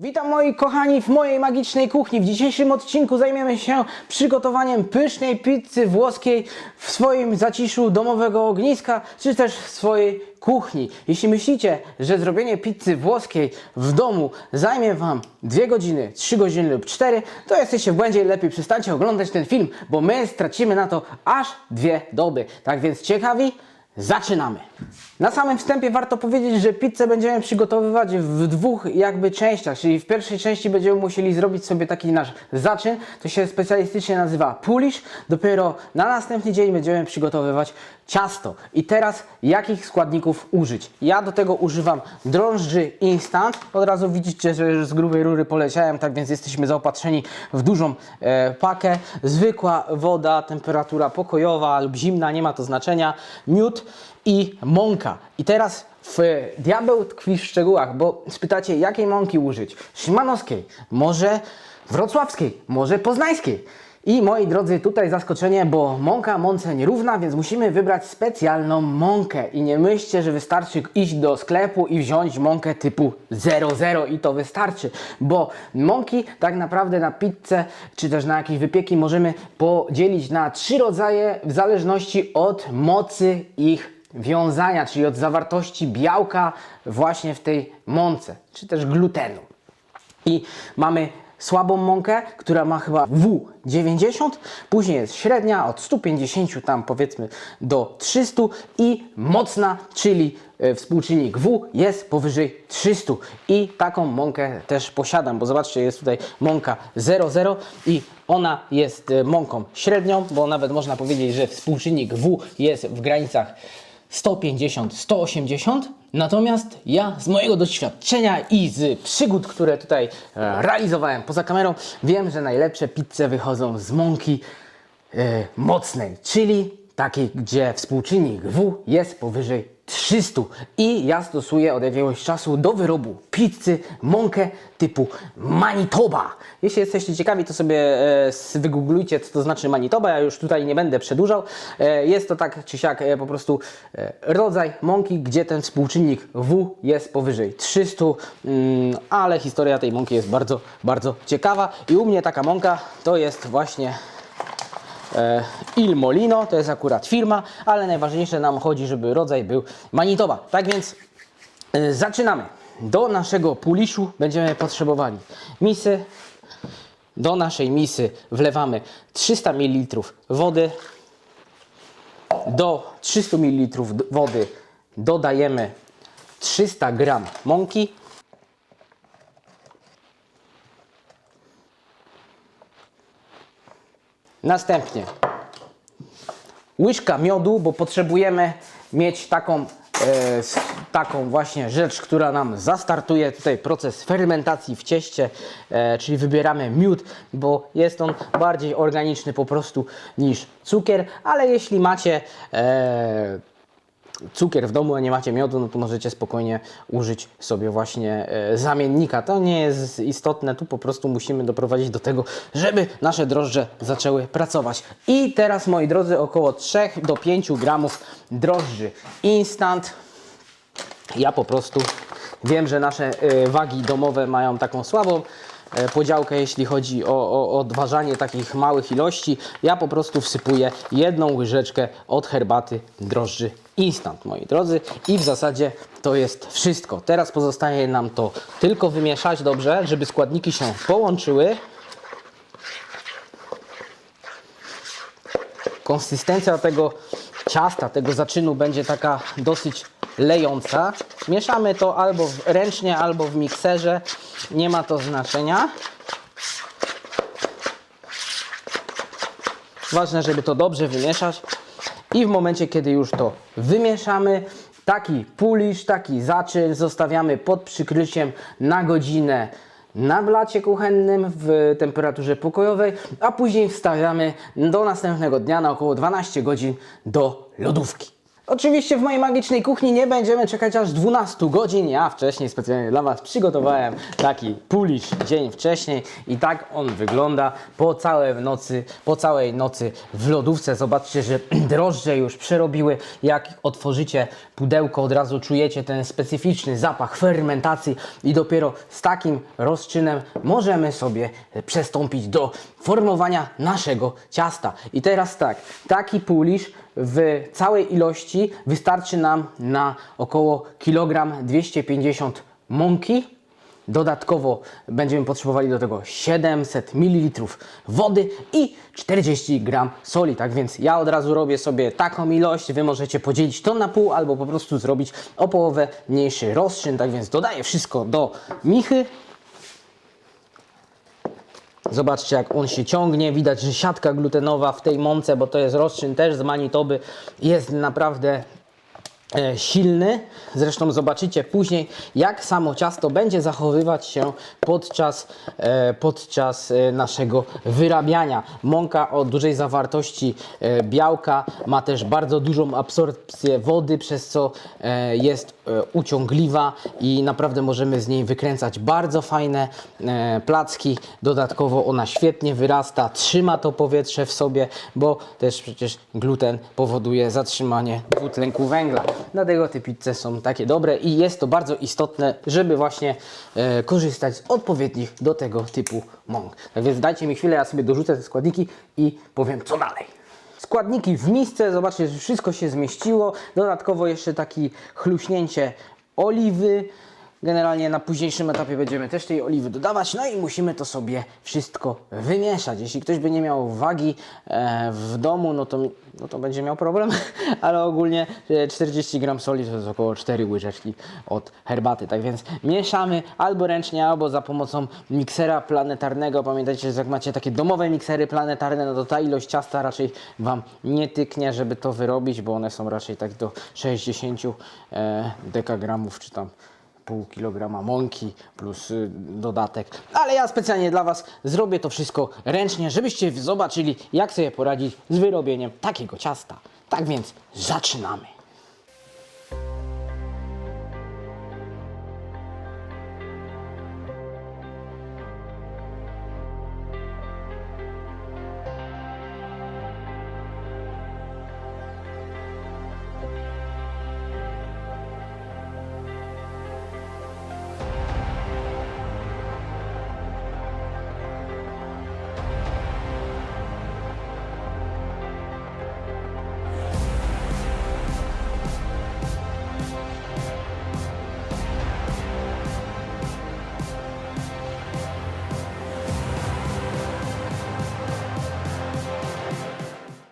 Witam moi kochani w mojej magicznej kuchni. W dzisiejszym odcinku zajmiemy się przygotowaniem pysznej pizzy włoskiej w swoim zaciszu domowego ogniska, czy też w swojej kuchni. Jeśli myślicie, że zrobienie pizzy włoskiej w domu zajmie Wam 2 godziny, 3 godziny lub 4, to jesteście w błędzie i lepiej przestańcie oglądać ten film, bo my stracimy na to aż dwie doby. Tak więc ciekawi? Zaczynamy! Na samym wstępie warto powiedzieć, że pizzę będziemy przygotowywać w dwóch jakby częściach, czyli w pierwszej części będziemy musieli zrobić sobie taki nasz zaczyn, to się specjalistycznie nazywa pulish, dopiero na następny dzień będziemy przygotowywać ciasto. I teraz jakich składników użyć? Ja do tego używam drążdży instant, od razu widzicie, że z grubej rury poleciałem, tak więc jesteśmy zaopatrzeni w dużą e, pakę, zwykła woda, temperatura pokojowa lub zimna, nie ma to znaczenia, miód i mąka. I teraz w diabeł tkwi w szczegółach, bo spytacie, jakiej mąki użyć? Szymanowskiej, może wrocławskiej, może poznańskiej. I moi drodzy, tutaj zaskoczenie, bo mąka mące nierówna, więc musimy wybrać specjalną mąkę. I nie myślcie, że wystarczy iść do sklepu i wziąć mąkę typu 00 i to wystarczy, bo mąki tak naprawdę na pizzę czy też na jakieś wypieki możemy podzielić na trzy rodzaje w zależności od mocy ich wiązania, czyli od zawartości białka właśnie w tej mące, czy też glutenu. I mamy słabą mąkę, która ma chyba W90, później jest średnia od 150 tam powiedzmy do 300 i mocna, czyli e, współczynnik W jest powyżej 300 i taką mąkę też posiadam, bo zobaczcie jest tutaj mąka 00 i ona jest e, mąką średnią, bo nawet można powiedzieć, że współczynnik W jest w granicach 150-180. Natomiast ja z mojego doświadczenia i z przygód, które tutaj e, realizowałem poza kamerą, wiem, że najlepsze pizze wychodzą z mąki e, mocnej, czyli takiej, gdzie współczynnik W jest powyżej 300 i ja stosuję od jakiegoś czasu do wyrobu pizzy mąkę typu Manitoba. Jeśli jesteście ciekawi, to sobie e, wygooglujcie, co to znaczy Manitoba. Ja już tutaj nie będę przedłużał. E, jest to tak czy siak e, po prostu e, rodzaj mąki, gdzie ten współczynnik W jest powyżej 300, mm, ale historia tej mąki jest bardzo, bardzo ciekawa i u mnie taka mąka to jest właśnie Il Molino, to jest akurat firma, ale najważniejsze nam chodzi, żeby rodzaj był Manitoba. Tak więc e, zaczynamy. Do naszego puliszu będziemy potrzebowali misy. Do naszej misy wlewamy 300 ml wody. Do 300 ml wody dodajemy 300 g mąki. Następnie. Łyżka miodu, bo potrzebujemy mieć taką, e, taką właśnie rzecz, która nam zastartuje. Tutaj proces fermentacji w cieście, e, czyli wybieramy miód, bo jest on bardziej organiczny po prostu niż cukier, ale jeśli macie e, cukier w domu, a nie macie miodu, no to możecie spokojnie użyć sobie właśnie e, zamiennika. To nie jest istotne, tu po prostu musimy doprowadzić do tego, żeby nasze drożdże zaczęły pracować. I teraz, moi drodzy, około 3 do 5 gramów drożdży instant. Ja po prostu wiem, że nasze e, wagi domowe mają taką słabą podziałkę, jeśli chodzi o, o odważanie takich małych ilości. Ja po prostu wsypuję jedną łyżeczkę od herbaty drożdży instant, moi drodzy. I w zasadzie to jest wszystko. Teraz pozostaje nam to tylko wymieszać dobrze, żeby składniki się połączyły. Konsystencja tego ciasta, tego zaczynu będzie taka dosyć lejąca. Mieszamy to albo ręcznie, albo w mikserze. Nie ma to znaczenia. Ważne, żeby to dobrze wymieszać. I w momencie, kiedy już to wymieszamy, taki pulisz, taki zaczyn zostawiamy pod przykryciem na godzinę na blacie kuchennym w temperaturze pokojowej, a później wstawiamy do następnego dnia na około 12 godzin do lodówki. Oczywiście w mojej magicznej kuchni nie będziemy czekać aż 12 godzin. Ja wcześniej specjalnie dla Was przygotowałem taki pulisz dzień wcześniej i tak on wygląda po całej nocy, po całej nocy w lodówce. Zobaczcie, że drożdże już przerobiły. Jak otworzycie pudełko, od razu czujecie ten specyficzny zapach fermentacji i dopiero z takim rozczynem możemy sobie przestąpić do formowania naszego ciasta. I teraz tak, taki pulisz w całej ilości wystarczy nam na około kilogram 250 mąki. Dodatkowo będziemy potrzebowali do tego 700 ml wody i 40 gram soli. Tak więc ja od razu robię sobie taką ilość. Wy możecie podzielić to na pół albo po prostu zrobić o połowę mniejszy rozczyn. Tak więc dodaję wszystko do michy. Zobaczcie, jak on się ciągnie. Widać, że siatka glutenowa w tej mące, bo to jest rozczyn też z Manitoby, jest naprawdę e, silny. Zresztą zobaczycie później, jak samo ciasto będzie zachowywać się podczas, e, podczas e, naszego wyrabiania. Mąka o dużej zawartości białka ma też bardzo dużą absorpcję wody, przez co jest uciągliwa i naprawdę możemy z niej wykręcać bardzo fajne e, placki. Dodatkowo ona świetnie wyrasta, trzyma to powietrze w sobie, bo też przecież gluten powoduje zatrzymanie dwutlenku węgla. Dlatego te pizze są takie dobre i jest to bardzo istotne, żeby właśnie e, korzystać z odpowiednich do tego typu mąk. Tak więc dajcie mi chwilę, ja sobie dorzucę te składniki i powiem co dalej. Składniki w misce, zobaczcie, wszystko się zmieściło. Dodatkowo jeszcze taki chluśnięcie oliwy. Generalnie na późniejszym etapie będziemy też tej oliwy dodawać, no i musimy to sobie wszystko wymieszać. Jeśli ktoś by nie miał wagi e, w domu, no to, no to będzie miał problem, ale ogólnie e, 40 gram soli to jest około 4 łyżeczki od herbaty. Tak więc mieszamy albo ręcznie, albo za pomocą miksera planetarnego. Pamiętajcie, że jak macie takie domowe miksery planetarne, no to ta ilość ciasta raczej Wam nie tyknie, żeby to wyrobić, bo one są raczej tak do 60 e, dekagramów czy tam pół kilograma mąki plus y, dodatek. Ale ja specjalnie dla Was zrobię to wszystko ręcznie, żebyście zobaczyli, jak sobie poradzić z wyrobieniem takiego ciasta. Tak więc zaczynamy.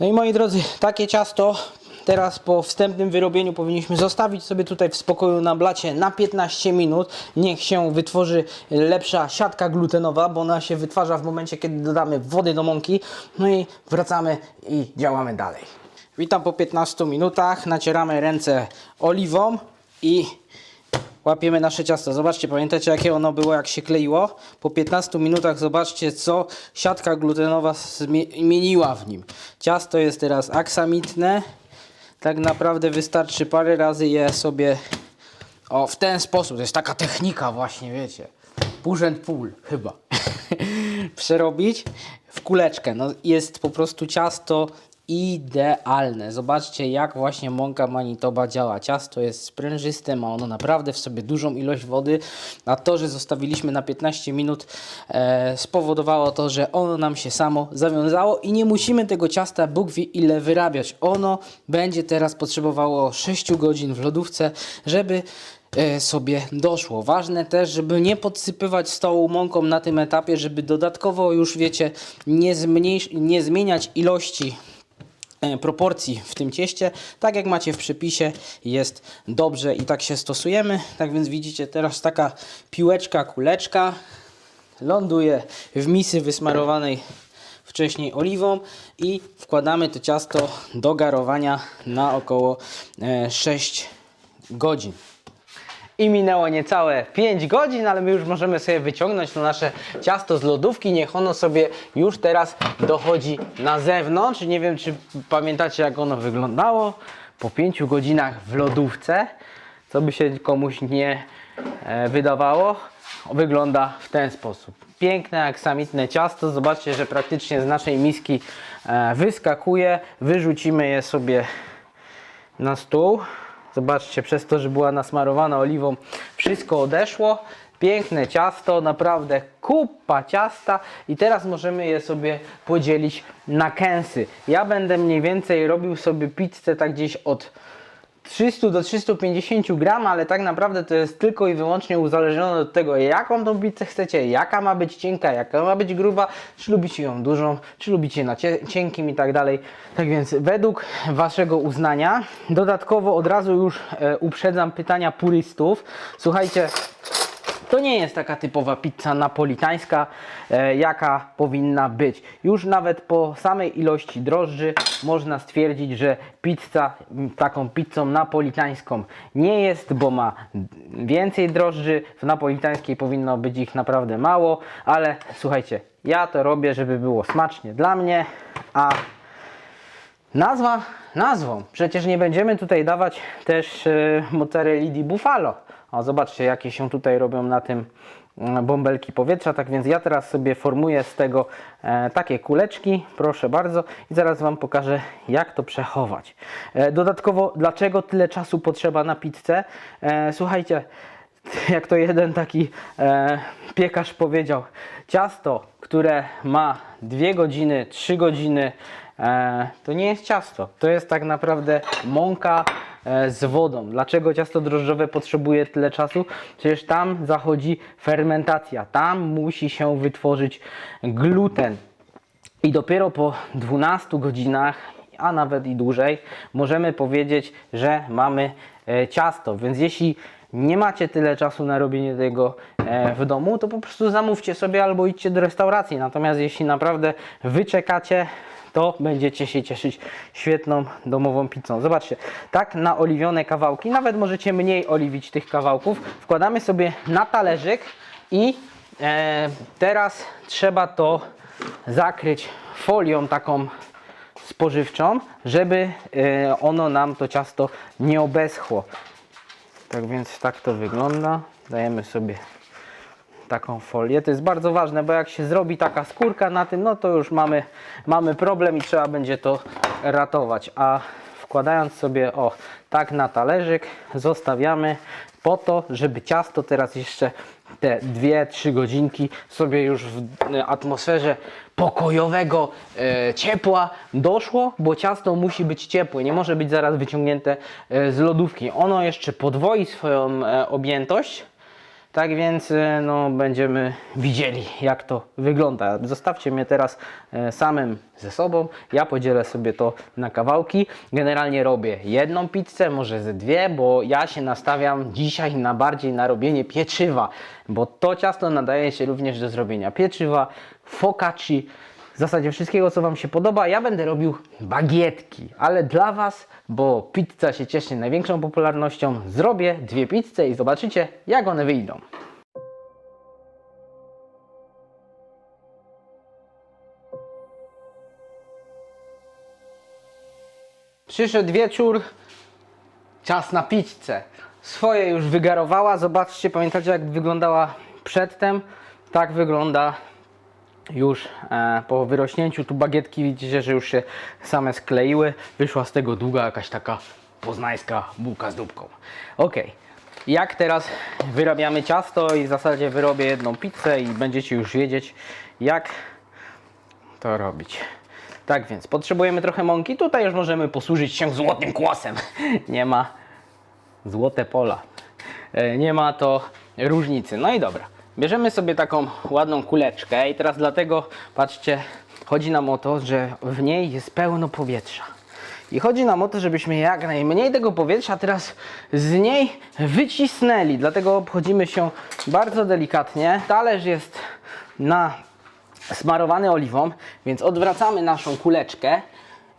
No i moi drodzy, takie ciasto teraz po wstępnym wyrobieniu powinniśmy zostawić sobie tutaj w spokoju na blacie na 15 minut. Niech się wytworzy lepsza siatka glutenowa, bo ona się wytwarza w momencie, kiedy dodamy wody do mąki. No i wracamy i działamy dalej. Witam po 15 minutach. Nacieramy ręce oliwą i łapiemy nasze ciasto. Zobaczcie, pamiętacie jakie ono było, jak się kleiło? Po 15 minutach zobaczcie, co siatka glutenowa zmieniła w nim. Ciasto jest teraz aksamitne. Tak naprawdę wystarczy parę razy je sobie o, w ten sposób. To jest taka technika właśnie, wiecie. Push and pull chyba. Przerobić w kuleczkę. No, jest po prostu ciasto idealne. Zobaczcie, jak właśnie mąka Manitoba działa. Ciasto jest sprężyste, ma ono naprawdę w sobie dużą ilość wody, a to, że zostawiliśmy na 15 minut e, spowodowało to, że ono nam się samo zawiązało i nie musimy tego ciasta Bóg wie ile wyrabiać. Ono będzie teraz potrzebowało 6 godzin w lodówce, żeby e, sobie doszło. Ważne też, żeby nie podsypywać stołu mąką na tym etapie, żeby dodatkowo już wiecie, nie, nie zmieniać ilości proporcji w tym cieście, tak jak macie w przepisie, jest dobrze i tak się stosujemy. Tak więc widzicie teraz taka piłeczka, kuleczka ląduje w misy wysmarowanej wcześniej oliwą i wkładamy to ciasto do garowania na około e, 6 godzin. I minęło niecałe 5 godzin, ale my już możemy sobie wyciągnąć to nasze ciasto z lodówki. Niech ono sobie już teraz dochodzi na zewnątrz. Nie wiem, czy pamiętacie, jak ono wyglądało. po 5 godzinach w lodówce, co by się komuś nie e, wydawało, wygląda w ten sposób. Piękne, aksamitne ciasto. Zobaczcie, że praktycznie z naszej miski e, wyskakuje. Wyrzucimy je sobie na stół. Zobaczcie, przez to, że była nasmarowana oliwą, wszystko odeszło. Piękne ciasto, naprawdę kupa ciasta i teraz możemy je sobie podzielić na kęsy. Ja będę mniej więcej robił sobie pizzę tak gdzieś od 300 do 350 gram, ale tak naprawdę to jest tylko i wyłącznie uzależnione od tego, jaką tą pizzę chcecie, jaka ma być cienka, jaka ma być gruba, czy lubicie ją dużą, czy lubicie na cie- cienkim i tak dalej. Tak więc według Waszego uznania, dodatkowo od razu już e, uprzedzam pytania purystów. Słuchajcie, to nie jest taka typowa pizza napolitańska, e, jaka powinna być. Już nawet po samej ilości drożdży można stwierdzić, że pizza taką pizzą napolitańską nie jest, bo ma więcej drożdży. W napolitańskiej powinno być ich naprawdę mało, ale słuchajcie, ja to robię, żeby było smacznie dla mnie, a Nazwa nazwą. Przecież nie będziemy tutaj dawać też e, mozzarelli di bufalo. O, zobaczcie, jakie się tutaj robią na tym mm, bąbelki powietrza. Tak więc ja teraz sobie formuję z tego e, takie kuleczki, proszę bardzo, i zaraz Wam pokażę, jak to przechować. E, dodatkowo, dlaczego tyle czasu potrzeba na pizzę? E, słuchajcie, jak to jeden taki e, piekarz powiedział, ciasto, które ma 2 godziny, 3 godziny, e, to nie jest ciasto. To jest tak naprawdę mąka z wodą. Dlaczego ciasto drożdżowe potrzebuje tyle czasu? Przecież tam zachodzi fermentacja, tam musi się wytworzyć gluten. I dopiero po 12 godzinach, a nawet i dłużej, możemy powiedzieć, że mamy e, ciasto. Więc jeśli nie macie tyle czasu na robienie tego e, w domu, to po prostu zamówcie sobie albo idźcie do restauracji. Natomiast jeśli naprawdę wyczekacie, to będziecie się cieszyć świetną domową pizzą. Zobaczcie, tak naoliwione kawałki, nawet możecie mniej oliwić tych kawałków, wkładamy sobie na talerzyk i e, teraz trzeba to zakryć folią taką spożywczą, żeby e, ono nam to ciasto nie obeschło. Tak więc tak to wygląda. Dajemy sobie taką folię. To jest bardzo ważne, bo jak się zrobi taka skórka na tym, no to już mamy, mamy problem i trzeba będzie to ratować. A wkładając sobie o tak na talerzyk, zostawiamy po to, żeby ciasto teraz jeszcze te 2-3 godzinki sobie już w e, atmosferze pokojowego e, ciepła doszło, bo ciasto musi być ciepłe, nie może być zaraz wyciągnięte e, z lodówki. Ono jeszcze podwoi swoją e, objętość, tak więc e, no, będziemy widzieli, jak to wygląda. Zostawcie mnie teraz e, samym ze sobą. Ja podzielę sobie to na kawałki. Generalnie robię jedną pizzę, może ze dwie, bo ja się nastawiam dzisiaj na bardziej na robienie pieczywa, bo to ciasto nadaje się również do zrobienia pieczywa, focacci, w zasadzie wszystkiego, co Wam się podoba. Ja będę robił bagietki, ale dla Was, bo pizza się cieszy największą popularnością, zrobię dwie pizze i zobaczycie, jak one wyjdą. Przyszedł wieczór, czas na pizzę. Swoje już wygarowała, zobaczcie, pamiętacie jak wyglądała przedtem? Tak wygląda już e, po wyrośnięciu tu bagietki widzicie, że już się same skleiły. Wyszła z tego długa jakaś taka poznańska bułka z dupką. Ok, jak teraz wyrabiamy ciasto i w zasadzie wyrobię jedną pizzę i będziecie już wiedzieć jak to robić. Tak więc potrzebujemy trochę mąki. Tutaj już możemy posłużyć się złotym kłosem. Nie ma złote pola. E, Nie ma to różnicy. No i dobra. Bierzemy sobie taką ładną kuleczkę i teraz dlatego, patrzcie, chodzi nam o to, że w niej jest pełno powietrza. I chodzi nam o to, żebyśmy jak najmniej tego powietrza teraz z niej wycisnęli. Dlatego obchodzimy się bardzo delikatnie. Talerz jest na smarowany oliwą, więc odwracamy naszą kuleczkę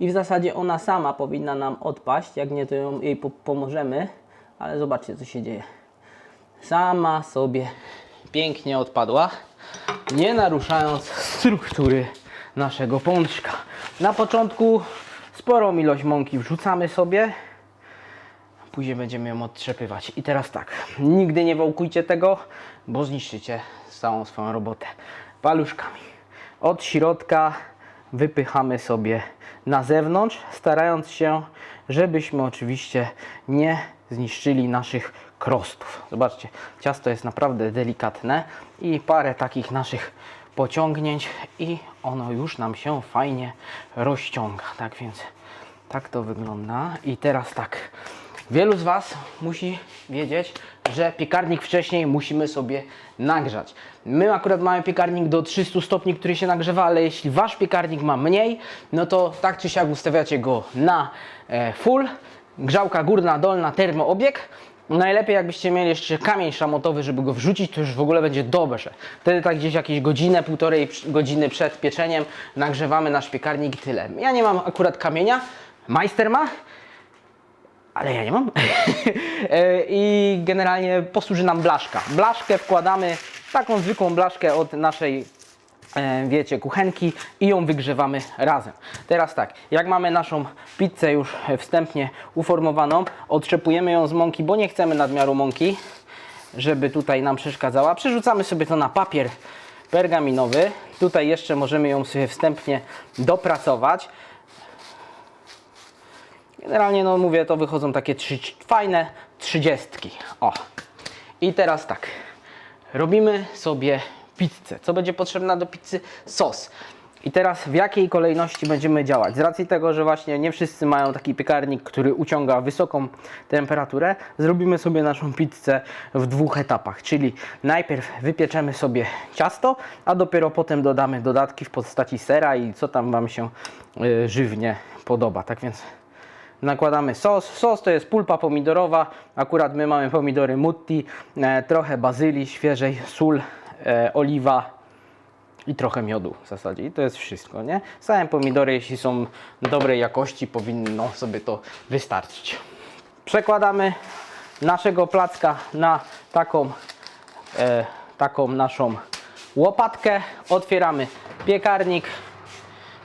i w zasadzie ona sama powinna nam odpaść, jak nie to ją, jej po pomożemy, ale zobaczcie co się dzieje. Sama sobie pięknie odpadła, nie naruszając struktury naszego pączka. Na początku sporą ilość mąki wrzucamy sobie, później będziemy ją odtrzepywać. I teraz tak, nigdy nie wałkujcie tego, bo zniszczycie całą swoją robotę. Paluszkami. Od środka wypychamy sobie na zewnątrz, starając się, żebyśmy oczywiście nie zniszczyli naszych krostów. Zobaczcie, ciasto jest naprawdę delikatne i parę takich naszych pociągnięć i ono już nam się fajnie rozciąga. Tak więc tak to wygląda. I teraz tak. Wielu z Was musi wiedzieć, że piekarnik wcześniej musimy sobie nagrzać. My akurat mamy piekarnik do 300 stopni, który się nagrzewa, ale jeśli Wasz piekarnik ma mniej, no to tak czy siak ustawiacie go na e, full. Grzałka górna, dolna, termoobieg. Najlepiej jakbyście mieli jeszcze kamień szamotowy, żeby go wrzucić, to już w ogóle będzie dobrze. Wtedy tak gdzieś jakieś godzinę, półtorej godziny przed pieczeniem nagrzewamy nasz piekarnik i tyle. Ja nie mam akurat kamienia, majster ma, ale ja nie mam. E, I generalnie posłuży nam blaszka. Blaszkę wkładamy, taką zwykłą blaszkę od naszej, wiecie, kuchenki i ją wygrzewamy razem. Teraz tak, jak mamy naszą pizzę już wstępnie uformowaną, otrzepujemy ją z mąki, bo nie chcemy nadmiaru mąki, żeby tutaj nam przeszkadzała. Przerzucamy sobie to na papier pergaminowy. Tutaj jeszcze możemy ją sobie wstępnie dopracować. Generalnie, no mówię, to wychodzą takie trzy, fajne trzydziestki. O. I teraz tak. Robimy sobie pizzę. Co będzie potrzebna do pizzy? Sos. I teraz w jakiej kolejności będziemy działać? Z racji tego, że właśnie nie wszyscy mają taki piekarnik, który uciąga wysoką temperaturę, zrobimy sobie naszą pizzę w dwóch etapach. Czyli najpierw wypieczemy sobie ciasto, a dopiero potem dodamy dodatki w postaci sera i co tam Wam się y, żywnie podoba. Tak więc nakładamy sos. Sos to jest pulpa pomidorowa. Akurat my mamy pomidory mutti, e, trochę bazylii świeżej, sól, e, oliwa i trochę miodu w zasadzie. I to jest wszystko, nie? Same pomidory, jeśli są dobrej jakości, powinno sobie to wystarczyć. Przekładamy naszego placka na taką, e, taką naszą łopatkę. Otwieramy piekarnik.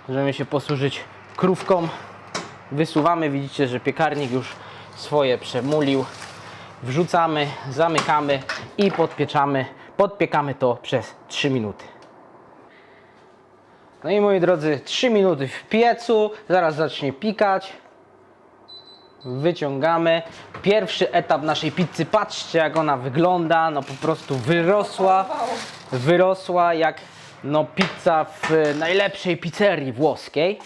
Możemy się posłużyć krówką wysuwamy, widzicie, że piekarnik już swoje przemulił. Wrzucamy, zamykamy i podpieczamy. Podpiekamy to przez 3 minuty. No i moi drodzy, 3 minuty w piecu, zaraz zacznie pikać. Wyciągamy. Pierwszy etap naszej pizzy, patrzcie jak ona wygląda, no po prostu wyrosła, wyrosła jak no pizza w najlepszej pizzerii włoskiej.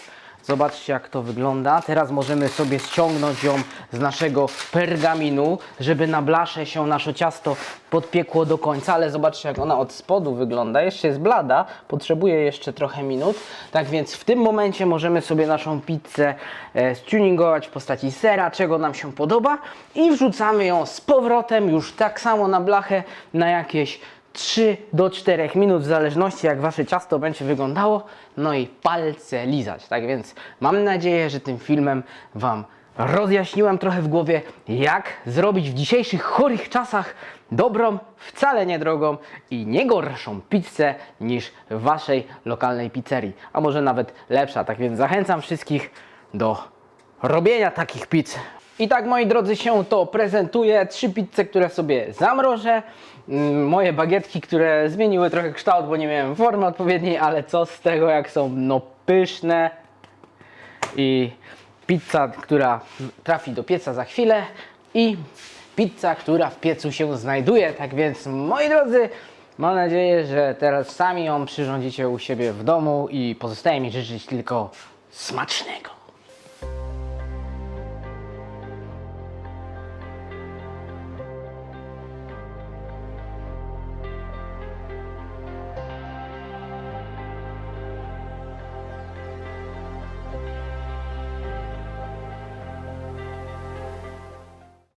Zobaczcie jak to wygląda. Teraz możemy sobie ściągnąć ją z naszego pergaminu, żeby na blasze się nasze ciasto podpiekło do końca, ale zobaczcie jak ona od spodu wygląda. Jeszcze jest blada, potrzebuje jeszcze trochę minut. Tak więc w tym momencie możemy sobie naszą pizzę e, stuningować w postaci sera, czego nam się podoba i wrzucamy ją z powrotem już tak samo na blachę na jakieś 3 do 4 minut, w zależności jak wasze ciasto będzie wyglądało, no i palce lizać. Tak więc mam nadzieję, że tym filmem wam rozjaśniłem trochę w głowie, jak zrobić w dzisiejszych chorych czasach dobrą, wcale nie drogą i nie gorszą pizzę niż w waszej lokalnej pizzerii, a może nawet lepsza. Tak więc zachęcam wszystkich do robienia takich pizz. I tak moi drodzy się to prezentuje. Trzy pizze, które sobie zamrożę. Mm, Moje bagietki, które zmieniły trochę kształt, bo nie miałem formy odpowiedniej, ale co z tego, jak są no pyszne. I pizza, która trafi do pieca za chwilę. I pizza, która w piecu się znajduje. Tak więc moi drodzy, mam nadzieję, że teraz sami ją przyrządzicie u siebie w domu i pozostaje mi życzyć tylko smacznego.